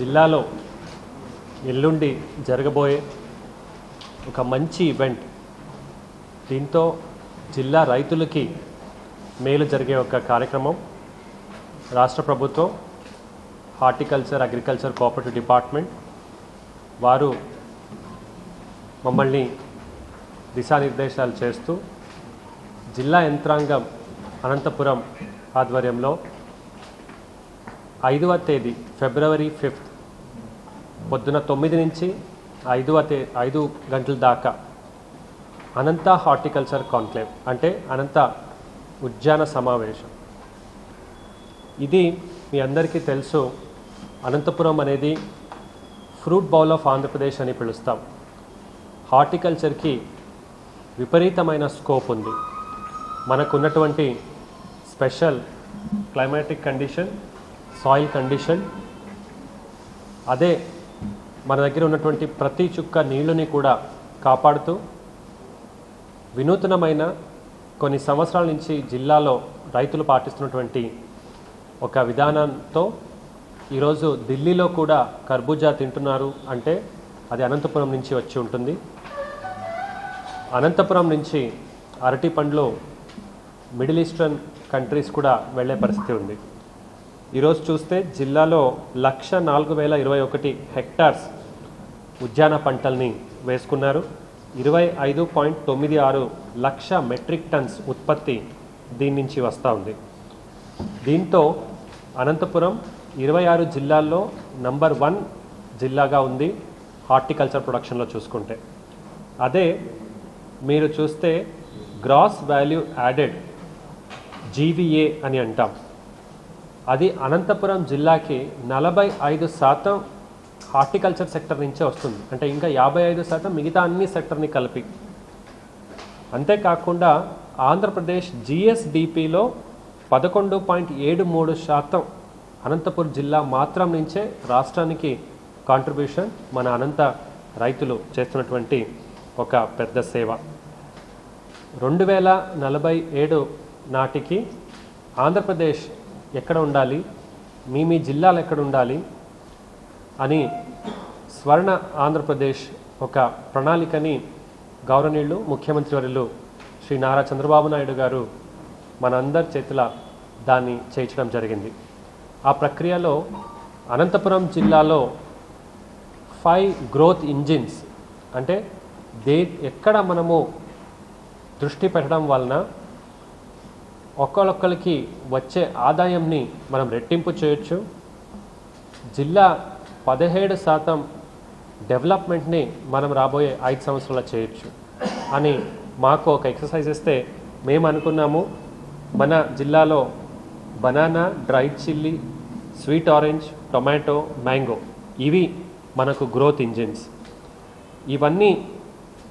జిల్లాలో ఎల్లుండి జరగబోయే ఒక మంచి ఈవెంట్ దీంతో జిల్లా రైతులకి మేలు జరిగే ఒక కార్యక్రమం. రాష్ట్ర ప్రభుత్వం హార్టికల్చర్ అగ్రికల్చర్ కోఆపరేటివ్ డిపార్ట్మెంట్ వారు మమ్మల్ని దిశానిర్దేశాలు చేస్తూ జిల్లా యంత్రాంగం అనంతపురం ఆధ్వర్యంలో ఐదవ తేదీ ఫిబ్రవరి ఫిఫ్త్ పొద్దున తొమ్మిది నుంచి ఐదు అతే ఐదు గంటల దాకా అనంత హార్టికల్చర్ కాన్క్లేవ్ అంటే అనంత ఉద్యాన సమావేశం. ఇది మీ అందరికీ తెలుసు అనంతపురం అనేది ఫ్రూట్ బౌల్ ఆఫ్ ఆంధ్రప్రదేశ్ అని పిలుస్తాం. హార్టికల్చర్కి విపరీతమైన స్కోప్ ఉంది. మనకున్నటువంటి special climatic condition soil condition అదే మన దగ్గర ఉన్నటువంటి ప్రతి చుక్క నీళ్ళని కూడా కాపాడుతూ వినూతనమైన కొన్ని సంవత్సరాల నుంచి జిల్లాలో రైతులు పాటిస్తున్నటువంటి ఒక విధానంతో ఈరోజు ఢిల్లీలో కూడా కర్బూజా తింటున్నారు అంటే అది అనంతపురం నుంచి వచ్చి ఉంటుంది. అనంతపురం నుంచి అరటి పండ్లు మిడిల్ ఈస్టర్న్ కంట్రీస్ కూడా వెళ్ళే పరిస్థితి ఉంది. ఈరోజు చూస్తే జిల్లాలో లక్ష నాలుగు వేల ఇరవై ఒకటి హెక్టార్స్ ఉద్యాన పంటల్ని వేసుకున్నారు. ఇరవై ఐదు పాయింట్ తొమ్మిది ఆరు లక్ష మెట్రిక్ టన్స్ ఉత్పత్తి దీని నుంచి వస్తూ ఉంది. దీంతో అనంతపురం ఇరవై ఆరు జిల్లాల్లో నంబర్ వన్ జిల్లాగా ఉంది హార్టికల్చర్ ప్రొడక్షన్లో చూసుకుంటే. అదే మీరు చూస్తే గ్రాస్ వాల్యూ యాడెడ్ జీవీఏ అని అంటాం. అది అనంతపురం జిల్లాకి నలభై ఐదు శాతం హార్టికల్చర్ సెక్టర్ నుంచే వస్తుంది. అంటే ఇంకా యాభై ఐదు శాతం మిగతా అన్ని సెక్టర్ని కలిపి. అంతేకాకుండా ఆంధ్రప్రదేశ్ జిఎస్డిపిలో పదకొండు పాయింట్ ఏడు మూడు శాతం అనంతపురం జిల్లా మాత్రం నుంచే రాష్ట్రానికి కాంట్రిబ్యూషన్ మన అనంత రైతులు చేస్తున్నటువంటి ఒక పెద్ద సేవ. రెండు వేల నలభై ఏడు నాటికి ఆంధ్రప్రదేశ్ ఎక్కడ ఉండాలి? మీ మీ జిల్లాలు ఎక్కడ ఉండాలి? అని స్వర్ణ ఆంధ్రప్రదేశ్ ఒక ప్రణాళికని గౌరవనీయులు ముఖ్యమంత్రి వర్యులు శ్రీ నారా చంద్రబాబు నాయుడు గారు మనందరి చేతుల దాన్ని చేయించడం జరిగింది. ఆ ప్రక్రియలో అనంతపురం జిల్లాలో ఫైవ్ గ్రోత్ ఇంజిన్స్ అంటే దే ఎక్కడ మనము దృష్టి పెట్టడం వలన ఒకళ్ళొక్కరికి వచ్చే ఆదాయంని మనం రెట్టింపు చేయొచ్చు. జిల్లా పదిహేడు శాతం డెవలప్మెంట్ని మనం రాబోయే ఐదు సంవత్సరాలు చేయొచ్చు. అని మాకు ఒక ఎక్సర్సైజ్ ఇస్తే మేము అనుకున్నాము మన జిల్లాలో banana dried chilli sweet orange tomato mango ఇవి మనకు గ్రోత్ ఇంజిన్స్. ఇవన్నీ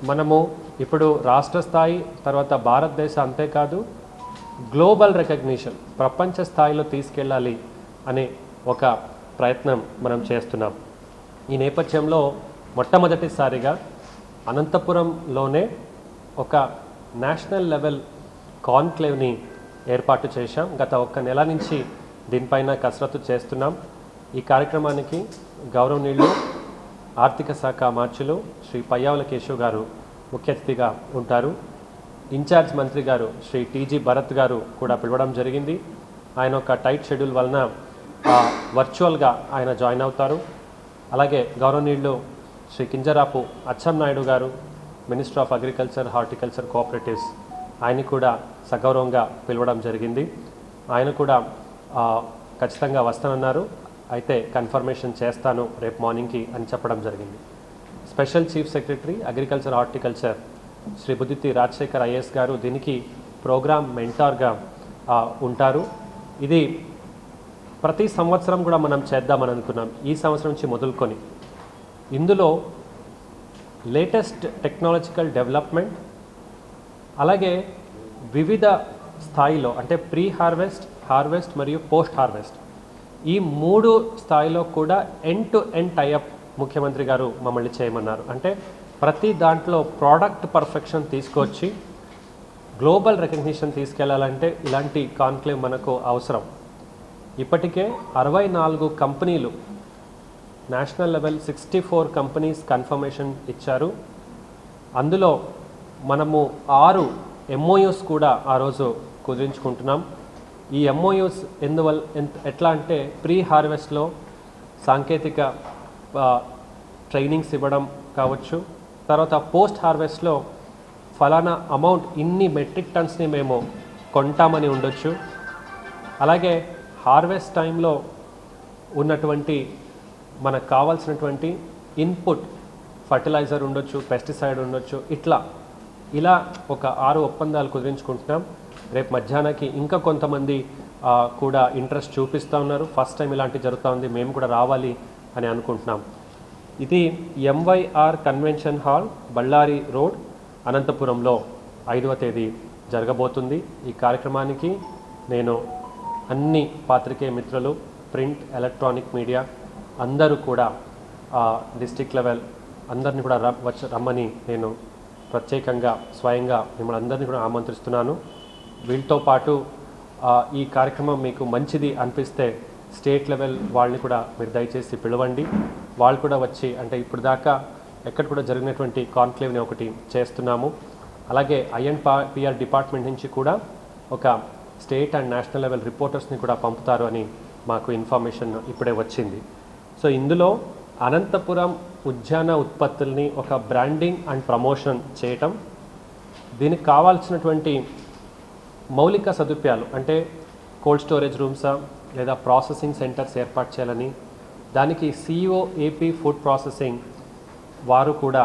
మనము ఇప్పుడు రాష్ట్ర స్థాయి తర్వాత భారతదేశ అంతేకాదు గ్లోబల్ రికగ్నిషన్ ప్రపంచ స్థాయిలో తీసుకెళ్ళాలి అనే ఒక ప్రయత్నం మనం చేస్తున్నాం. ఈ నేపథ్యంలో మొట్టమొదటిసారిగా అనంతపురంలోనే ఒక నేషనల్ లెవెల్ కాన్క్లేవ్ని ఏర్పాటు చేశాం. గత ఒక్క నెల నుంచి దీనిపైన కసరత్తు చేస్తున్నాం. ఈ కార్యక్రమానికి గౌరవనీయులు ఆర్థిక శాఖ మార్చులు శ్రీ పయ్యావుల కేశవ్ గారు ముఖ్య అతిథిగా ఉంటారు. ఇన్ఛార్జ్ మంత్రి గారు శ్రీ టీజీ భరత్ గారు కూడా పిలవడం జరిగింది. ఆయన ఒక టైట్ షెడ్యూల్ వలన వర్చువల్గా ఆయన జాయిన్ అవుతారు. అలాగే గౌరవనీయులు శ్రీ కింజరాపు అచ్చం నాయుడు గారు minister of agriculture horticulture cooperatives ఆయన కూడా సగౌరవంగా పిలవడం జరిగింది. ఆయన కూడా ఖచ్చితంగా వస్తానన్నారు. అయితే కన్ఫర్మేషన్ చేస్తాను రేపు మార్నింగ్కి అని చెప్పడం జరిగింది. Special chief secretary agriculture horticulture Shri Budithi Rajasekhar IAS గారు దీనికి ప్రోగ్రామ్ మెంటార్గా ఉంటారు. ఇది ప్రతి సంవత్సరం కూడా మనం చేద్దామని అనుకున్నాం ఈ సంవత్సరం నుంచి మొదలుకొని. ఇందులో లేటెస్ట్ టెక్నాలజికల్ డెవలప్మెంట్ అలాగే వివిధ స్థాయిలో అంటే ప్రీ హార్వెస్ట్ హార్వెస్ట్ మరియు పోస్ట్ హార్వెస్ట్ ఈ మూడు స్థాయిలో కూడా ఎండ్ టు ఎండ్ టైఅప్ ముఖ్యమంత్రి గారు మమ్మల్ని చేయమన్నారు. అంటే ప్రతి దాంట్లో ప్రోడక్ట్ పర్ఫెక్షన్ తీసుకొచ్చి గ్లోబల్ రికగ్నిషన్ తీసుకెళ్ళాలంటే ఇలాంటి కాన్క్లేవ్ మనకు అవసరం. ఇప్పటికే అరవై నాలుగు కంపెనీలు national level sixty four companies confirmation ఇచ్చారు. అందులో మనము ఆరు ఎంఓయూస్ కూడా ఆ రోజు కుదిరించుకుంటున్నాం. ఈ ఎంఓయూస్ ఎందువల్ల ఎంత ఎట్లా అంటే ప్రీ హార్వెస్ట్లో సాంకేతిక ట్రైనింగ్స్ ఇవ్వడం కావచ్చు. తర్వాత పోస్ట్ హార్వెస్ట్లో ఫలానా అమౌంట్ ఇన్ని మెట్రిక్ టన్స్ని మేము కొంటామని ఉండొచ్చు. అలాగే హార్వెస్ట్ టైంలో ఉన్నటువంటి మనకు కావాల్సినటువంటి ఇన్పుట్ ఫర్టిలైజర్ ఉండొచ్చు పెస్టిసైడ్ ఉండొచ్చు ఇట్లా ఇలా ఒక ఆరు ఒప్పందాలు కుదిరించుకుంటున్నాం. రేపు మధ్యాహ్నానికి ఇంకా కొంతమంది కూడా ఇంట్రెస్ట్ చూపిస్తూ ఉన్నారు. ఫస్ట్ టైం ఇలాంటివి జరుగుతూ ఉంది మేము కూడా రావాలి అని అనుకుంటున్నాం. ఇది MYR convention hall Bellary road అనంతపురంలో. ఐదవ తేదీ జరగబోతుంది ఈ కార్యక్రమానికి. నేను అన్ని పాత్రికేయ మిత్రులు ప్రింట్ ఎలక్ట్రానిక్ మీడియా అందరూ కూడా డిస్టిక్ లెవెల్ అందరిని కూడా ర వచ్చ రమ్మని నేను ప్రత్యేకంగా స్వయంగా మిమ్మల్ని అందరినీ కూడా ఆమంత్రిస్తున్నాను. వీళ్ళతో పాటు ఈ కార్యక్రమం మీకు మంచిది అనిపిస్తే స్టేట్ లెవెల్ వాళ్ళని కూడా మీరు దయచేసి పిలవండి. వాళ్ళు కూడా వచ్చి అంటే ఇప్పుడు దాకా ఎక్కడ కూడా జరిగినటువంటి కాన్క్లేవ్ని ఒకటి చేస్తున్నాము. అలాగే ఐఎన్ పిఆర్ డిపార్ట్మెంట్ నుంచి కూడా ఒక స్టేట్ అండ్ నేషనల్ లెవెల్ రిపోర్టర్స్ని కూడా పంపుతారు అని మాకు ఇన్ఫర్మేషన్ ఇప్పుడే వచ్చింది. సో ఇందులో అనంతపురం ఉద్యాన ఉత్పత్తుల్ని ఒక బ్రాండింగ్ అండ్ ప్రమోషన్ చేయటం దీనికి కావాల్సినటువంటి మౌలిక సదుపాయాలు అంటే కోల్డ్ స్టోరేజ్ రూమ్సా లేదా ప్రాసెసింగ్ సెంటర్స్ ఏర్పాటు చేయాలని దానికి సిఇఓ ఏపీ ఫుడ్ ప్రాసెసింగ్ వారు కూడా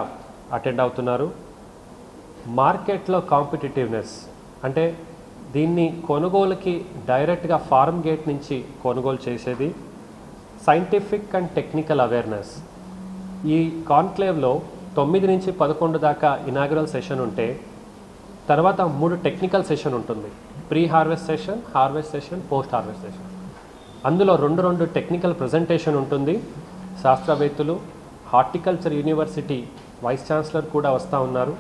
అటెండ్ అవుతున్నారు. మార్కెట్లో కాంపిటేటివ్నెస్ అంటే దీన్ని కొనుగోలుకి డైరెక్ట్గా ఫార్మ్ గేట్ నుంచి కొనుగోలు చేసేది. సైంటిఫిక్ అండ్ టెక్నికల్ అవేర్నెస్ ఈ కాన్క్లేవ్లో తొమ్మిది నుంచి పదకొండు దాకా ఇనాగ్రల్ సెషన్ ఉంటే తర్వాత మూడు టెక్నికల్ సెషన్ ఉంటుంది. Pre harvest session harvest session post harvest session అందులో రెండు రెండు టెక్నికల్ ప్రజెంటేషన్ ఉంటుంది. శాస్త్రవేత్తలు హార్టికల్చర్ యూనివర్సిటీ వైస్ ఛాన్సలర్ కూడా వస్తూ ఉన్నారు.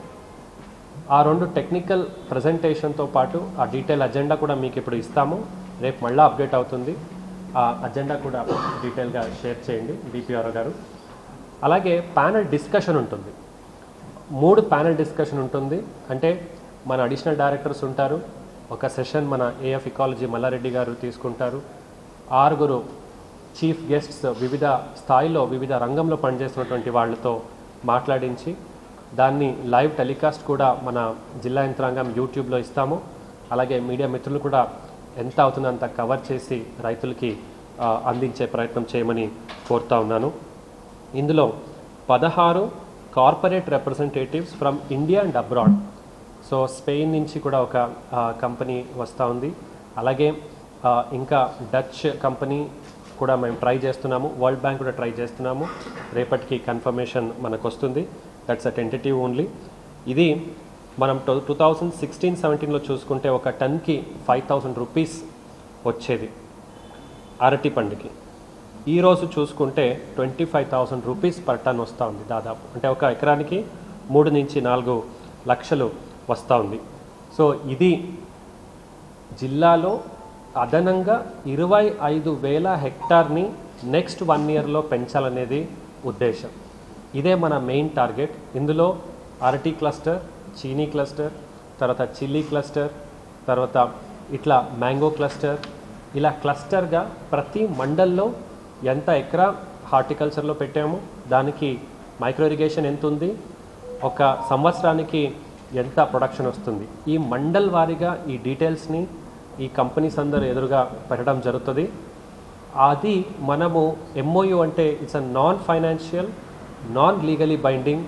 ఆ రెండు టెక్నికల్ ప్రజెంటేషన్తో పాటు ఆ డీటెయిల్ అజెండా కూడా మీకు ఇప్పుడు ఇస్తాము. రేపు మళ్ళీ అప్డేట్ అవుతుంది. ఆ అజెండా కూడా డీటెయిల్గా షేర్ చేయండి బీపీఆర్ గారు. అలాగే ప్యానల్ డిస్కషన్ ఉంటుంది. మూడు ప్యానల్ డిస్కషన్ ఉంటుంది. అంటే మన అడిషనల్ డైరెక్టర్స్ ఉంటారు. ఒక సెషన్ మన ఏఎఫ్ ఇకాలజీ మల్లారెడ్డి గారు తీసుకుంటారు. ఆరుగురు చీఫ్ గెస్ట్స్ వివిధ స్థాయిలో వివిధ రంగంలో పనిచేస్తున్నటువంటి వాళ్ళతో మాట్లాడించి దాన్ని లైవ్ టెలికాస్ట్ కూడా మన జిల్లా యంత్రాంగం యూట్యూబ్లో ఇస్తాము. అలాగే మీడియా మిత్రులు కూడా ఎంత అవుతుందో అంత కవర్ చేసి రైతులకి అందించే ప్రయత్నం చేయమని కోరుతా ఉన్నాను. ఇందులో పదహారు corporate representatives from India and abroad. So Spain నుంచి కూడా ఒక కంపెనీ వస్తూ ఉంది. అలాగే ఇంకా డచ్ కంపెనీ కూడా మేము ట్రై చేస్తున్నాము. వరల్డ్ బ్యాంక్ కూడా ట్రై చేస్తున్నాము. రేపటికి కన్ఫర్మేషన్ మనకు వస్తుంది దట్స్ అ టెంటేటివ్ ఓన్లీ ఇది మనం టూ టూ థౌజండ్ సిక్స్టీన్ సెవెంటీన్లో చూసుకుంటే ఒక టన్కి ఫైవ్ థౌసండ్ రూపీస్ వచ్చేది. అరటి పండుకి. ఈరోజు చూసుకుంటే twenty five thousand rupees per ton వస్తూ ఉంది దాదాపు. అంటే ఒక ఎకరానికి మూడు నుంచి నాలుగు లక్షలు వస్తూ ఉంది. సో ఇది జిల్లాలో అదనంగా ఇరవై ఐదు వేల హెక్టార్ని నెక్స్ట్ వన్ ఇయర్లో పెంచాలనేది ఉద్దేశం. ఇదే మన మెయిన్ టార్గెట్. ఇందులో అరటి క్లస్టర్ చీనీ క్లస్టర్ తర్వాత చిల్లీ క్లస్టర్ తర్వాత ఇట్లా మ్యాంగో క్లస్టర్. ఇలా క్లస్టర్గా ప్రతి మండల్లో ఎంత ఎకరా హార్టికల్చర్లో పెట్టాము దానికి మైక్రో ఇరిగేషన్ ఎంత ఉంది ఒక సంవత్సరానికి ఎంత ప్రొడక్షన్ వస్తుంది. ఈ మండల్ వారీగా ఈ డీటెయిల్స్ని ఈ కంపెనీస్ అందరూ ఎదురుగా పెట్టడం జరుగుతుంది. అది మనము ఎంఓయు అంటే it's a non financial non legally binding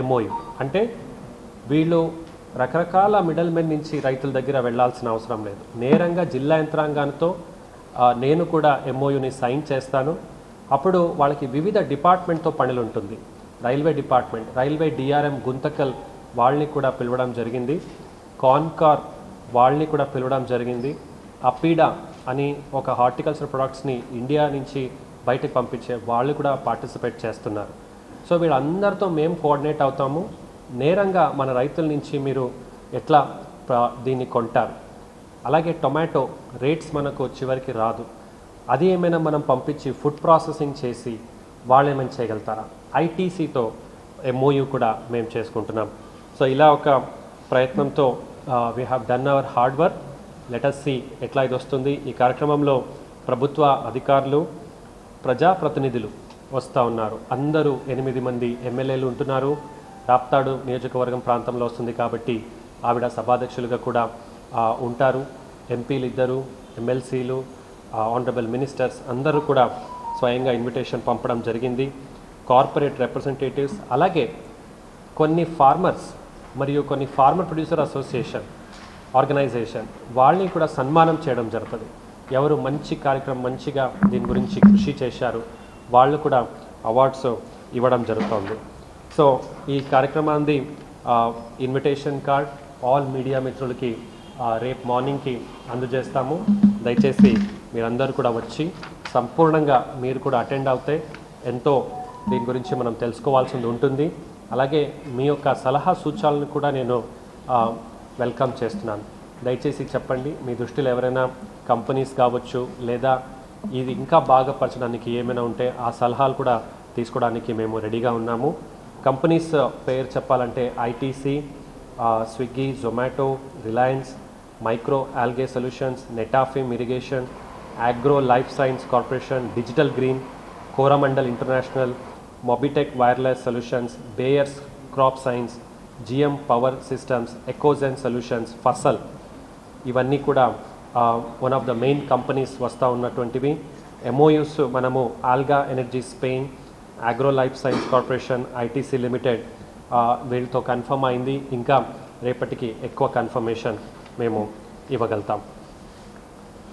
MOU అంటే వీళ్ళు రకరకాల మిడల్ మెన్ నుంచి రైతుల దగ్గర వెళ్ళాల్సిన అవసరం లేదు. నేరంగా జిల్లా యంత్రాంగాలతో నేను కూడా ఎంఓయుని సైన్ చేస్తాను. అప్పుడు వాళ్ళకి వివిధ డిపార్ట్మెంట్తో పనులు ఉంటుంది. Railway department railway DRM Guntakal వాళ్ళని కూడా పిలవడం జరిగింది. కాన్కార్ వాళ్ళని కూడా పిలవడం జరిగింది. అపీడా అని ఒక హార్టికల్చర్ ప్రొడక్ట్స్ని ఇండియా నుంచి బయటకు పంపించే వాళ్ళు కూడా పార్టిసిపేట్ చేస్తున్నారు. సో వీళ్ళందరితో మేము కోఆర్డినేట్ అవుతాము. నేరంగా మన రైతుల నుంచి మీరు ఎట్లా దీన్ని కొంటారు? అలాగే టొమాటో రేట్స్ మనకు చివరికి రాదు. అది ఏమైనా మనం పంపించి ఫుడ్ ప్రాసెసింగ్ చేసి వాళ్ళు ఏమైనా చేయగలుగుతారా? ఐటీసీతో ఎంఓయూ కూడా మేము చేసుకుంటున్నాం. సో ఇలా ఒక ప్రయత్నంతో we have done our hard work let us see ఎట్లా ఇది వస్తుంది. ఈ కార్యక్రమంలో ప్రభుత్వ అధికారులు ప్రజాప్రతినిధులు వస్తూ ఉన్నారు. అందరూ ఎనిమిది మంది ఎమ్మెల్యేలు ఉంటున్నారు. రాప్తాడు నియోజకవర్గం ప్రాంతంలో వస్తుంది కాబట్టి ఆవిడ సభాధ్యక్షులుగా కూడా ఉంటారు. ఎంపీలు ఇద్దరు ఎమ్మెల్సీలు ఆనరబుల్ మినిస్టర్స్ అందరూ కూడా స్వయంగా ఇన్విటేషన్ పంపడం జరిగింది. కార్పొరేట్ రిప్రజెంటేటివ్స్ అలాగే కొన్ని ఫార్మర్స్ మరియు కొన్ని ఫార్మర్ ప్రొడ్యూసర్ అసోసియేషన్ ఆర్గనైజేషన్ వాళ్ళని కూడా సన్మానం చేయడం జరుగుతుంది. ఎవరు మంచి కార్యక్రమం మంచిగా దీని గురించి కృషి చేశారు వాళ్ళు కూడా అవార్డ్స్ ఇవ్వడం జరుగుతుంది. సో ఈ కార్యక్రమాన్ని ఇన్విటేషన్ కార్డ్ ఆల్ మీడియా మిత్రులకి రేపు మార్నింగ్కి అందజేస్తాము. దయచేసి మీరందరూ కూడా వచ్చి సంపూర్ణంగా మీరు కూడా అటెండ్ అవుతే ఎంతో దీని గురించి మనం తెలుసుకోవాల్సింది ఉంటుంది. అలాగే మీ యొక్క సలహా సూచనలను కూడా నేను వెల్కమ్ చేస్తున్నాను. దయచేసి చెప్పండి మీ దృష్టిలో ఎవరైనా కంపెనీస్ కావచ్చు లేదా ఇది ఇంకా బాగుపరచడానికి ఏమైనా ఉంటే ఆ సలహాలు కూడా తీసుకోవడానికి మేము రెడీగా ఉన్నాము. కంపెనీస్ పేరు చెప్పాలంటే ITC Swiggy Zomato Reliance micro algae solutions Netafim irrigation agro life science corporation digital green Coromandel international Mobitech wireless solutions bayers crop science GM power systems Ecozen solutions Fasal ఇవన్నీ కూడా one of the main companies వస్తూ ఉన్నటువంటివి. MoUs మనము alga energy Spain agro life science corporation ITC limited వీళ్ళతో confirm అయింది. ఇంకా రేపటికి ఎక్కువ కన్ఫర్మేషన్ మేము ఇవ్వగలుగుతాం.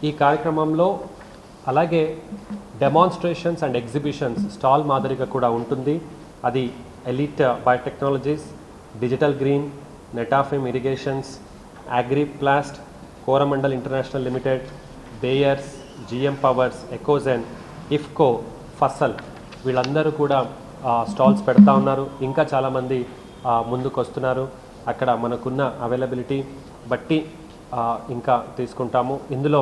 ఈ కార్యక్రమంలో అలాగే డెమాన్స్ట్రేషన్స్ అండ్ ఎగ్జిబిషన్స్ స్టాల్ మాదిరిగా కూడా ఉంటుంది. అది elite biotechnologies digital green Netafim irrigations agri plast Coromandel international limited bayers GM powers Ecozen IFFCO Fasal వీళ్ళందరూ కూడా స్టాల్స్ పెడతా ఉన్నారు. ఇంకా చాలామంది ముందుకు వస్తున్నారు అక్కడ మనకున్న అవైలబిలిటీ బట్టి ఇంకా తీసుకుంటాము. ఇందులో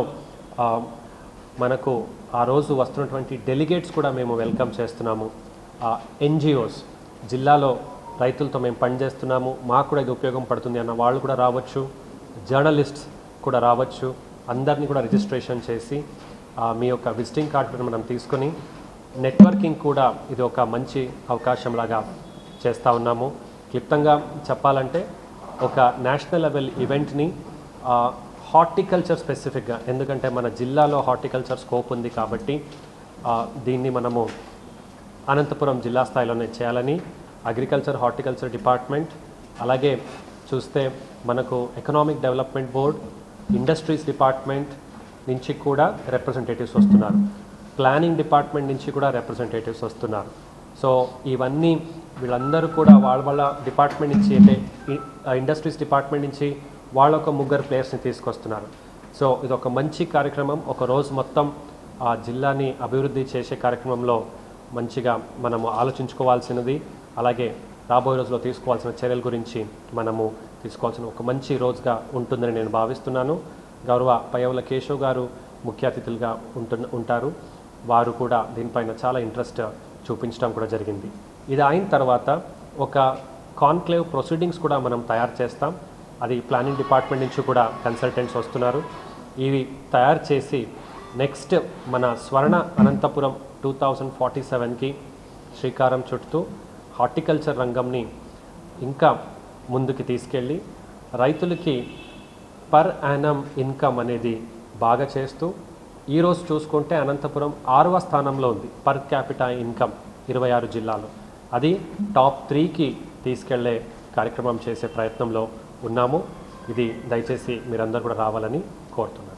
మనకు ఆ రోజు వస్తున్నటువంటి డెలిగేట్స్ కూడా మేము వెల్కమ్ చేస్తున్నాము. ఎన్జిఓస్ జిల్లాలో రైతులతో మేము పనిచేస్తున్నాము. మాకు కూడా ఇది ఉపయోగం పడుతుంది అన్న వాళ్ళు కూడా రావచ్చు. జర్నలిస్ట్స్ కూడా రావచ్చు. అందరినీ కూడా రిజిస్ట్రేషన్ చేసి మీ యొక్క విజిటింగ్ కార్డు మనం తీసుకొని నెట్వర్కింగ్ కూడా ఇది ఒక మంచి అవకాశం లాగా చేస్తూ ఉన్నాము. క్లుప్తంగా చెప్పాలంటే ఒక నేషనల్ లెవెల్ ఈవెంట్ని హార్టికల్చర్ స్పెసిఫిక్గా ఎందుకంటే మన జిల్లాలో హార్టికల్చర్ స్కోప్ ఉంది కాబట్టి దీన్ని మనము అనంతపురం జిల్లా స్థాయిలోనే చేయాలని అగ్రికల్చర్ హార్టికల్చర్ డిపార్ట్మెంట్ అలాగే చూస్తే మనకు economic development board industries department నుంచి కూడా రిప్రజెంటేటివ్స్ వస్తున్నారు. ప్లానింగ్ డిపార్ట్మెంట్ నుంచి కూడా రిప్రజెంటేటివ్స్ వస్తున్నారు. సో ఇవన్నీ వీళ్ళందరూ కూడా వాళ్ళ వాళ్ళ డిపార్ట్మెంట్ నుంచి అంటే ఇండస్ట్రీస్ డిపార్ట్మెంట్ నుంచి వాళ్ళ ఒక ముగ్గురు ప్లేయర్స్ని తీసుకొస్తున్నారు. సో ఇది ఒక మంచి కార్యక్రమం. ఒక రోజు మొత్తం ఆ జిల్లాని అభివృద్ధి చేసే కార్యక్రమంలో మంచిగా మనము ఆలోచించుకోవాల్సినది. అలాగే రాబోయే రోజుల్లో తీసుకోవాల్సిన చర్యల గురించి మనము తీసుకోవాల్సిన ఒక మంచి రోజుగా ఉంటుందని నేను భావిస్తున్నాను. గౌరవ పయవుల కేశవ్ గారు ముఖ్య అతిథులుగా ఉంటున్న ఉంటారు. వారు కూడా దీనిపైన చాలా ఇంట్రెస్ట్ చూపించడం కూడా జరిగింది. ఇది అయిన తర్వాత ఒక కాన్క్లేవ్ ప్రొసీడింగ్స్ కూడా మనం తయారు చేస్తాం. అది ప్లానింగ్ డిపార్ట్మెంట్ నుంచి కూడా కన్సల్టెంట్స్ వస్తున్నారు. ఇవి తయారు చేసి నెక్స్ట్ మన Swarna Anantapur two thousand forty సెవెన్కి శ్రీకారం చుట్టూ హార్టికల్చర్ రంగంని ఇంకా ముందుకు తీసుకెళ్ళి రైతులకి పర్ యానమ్ ఇన్కమ్ అనేది బాగా చేస్తూ ఈరోజు చూసుకుంటే అనంతపురం ఆరవ స్థానంలో ఉంది పర్ క్యాపిటా ఇన్కమ్ ఇరవై ఆరు జిల్లాలో. అది టాప్ త్రీకి తీసుకెళ్ళే కార్యక్రమం చేసే ప్రయత్నంలో ఉన్నాము. ఇది దయచేసి మీరందరూ కూడా రావాలని కోరుతున్నాను